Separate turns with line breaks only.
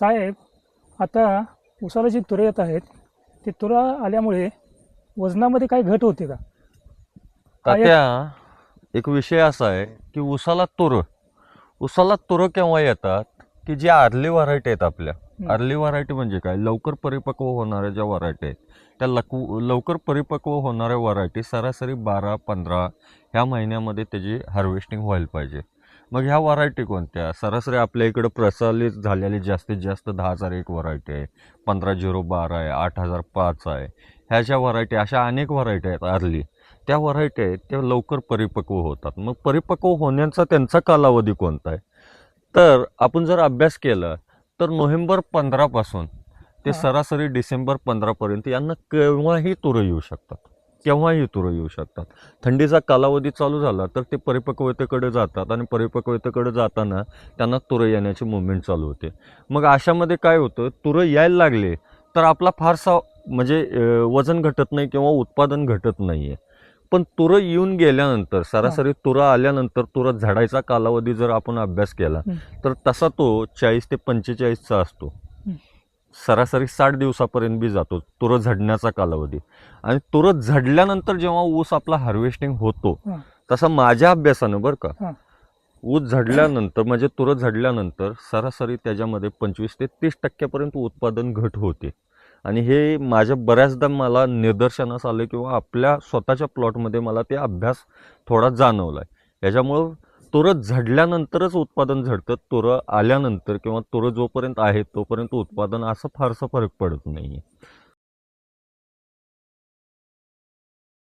साहेब आता उसाला जी तुरे येत आहेत ते तुरा आल्यामुळे वजनामध्ये काय घट होते का? काय-
तात्या एक विषय असा आहे की उसाला तुरं उसाला तुरं केव्हा येतात? की जी आर्ली व्हरायटी आहेत आपल्या. आर्ली व्हरायटी म्हणजे काय? लवकर परिपक्व होणाऱ्या ज्या व्हरायटी आहेत त्या लकू लवकर परिपक्व होणाऱ्या व्हरायटी सरासरी बारा पंधरा ह्या महिन्यामध्ये त्याची हार्वेस्टिंग व्हायला पाहिजे. मग ह्या व्हरायटी कोणत्या? सरासरी आपल्या इकडं प्रचलित झालेली जास्तीत जास्त दहा हजार एक व्हरायटी आहे. पंधरा झिरो बारा आहे आठ हजार पाच आहे. ह्या ज्या व्हरायटी अशा अनेक व्हरायटी आहेत आर्ली त्या व्हरायटी आहेत त्या लवकर परिपक्व होतात. मग परिपक्व होण्याचा त्यांचा कालावधी कोणता आहे? तर आपण जर अभ्यास केला तर नोव्हेंबर पंधरापासून ते. सरासरी डिसेंबर पंधरापर्यंत यांना केव्हाही तुरं येऊ शकतात. केव्हाही तुरं येऊ शकतात. थंडीचा कालावधी चालू झाला तर ते परिपक्वतेकडे जातात आणि परिपक्वतेकडे जाताना त्यांना तुरं येण्याची मुवमेंट चालू होते. मग अशामध्ये काय होतं? तुरं यायला लागले तर आपला फारसा म्हणजे वजन घटत नाही किंवा उत्पादन घटत नाही आहे पण तुरं येऊन गेल्यानंतर सरासरी तुरं आल्यानंतर तुरं झाडायचा कालावधी जर आपण अभ्यास केला. तर तसा तो चाळीस ते पंचेचाळीसचा असतो. सरासरी साठ दिवसापर्यंत बी जातो तुरं झडण्याचा कालावधी आणि तुरं झडल्यानंतर जेव्हा ऊस आपला हार्वेस्टिंग होतो. तसा माझ्या अभ्यासानं बरं का. ऊस झडल्यानंतर म्हणजे तुरं झडल्यानंतर सरासरी त्याच्यामध्ये पंचवीस ते तीस टक्क्यापर्यंत उत्पादन घट होते आणि हे माझ्या बऱ्याचदा मला निदर्शनास आलं किंवा आपल्या स्वतःच्या प्लॉटमध्ये मला ते अभ्यास थोडा जाणवला आहे याच्यामुळं तोरं झडल्यानंतरच उत्पादन झडतं. तोरं आल्यानंतर किंवा तोरं जोपर्यंत आहे तोपर्यंत उत्पादन असं फारसा फरक पडत नाही आहे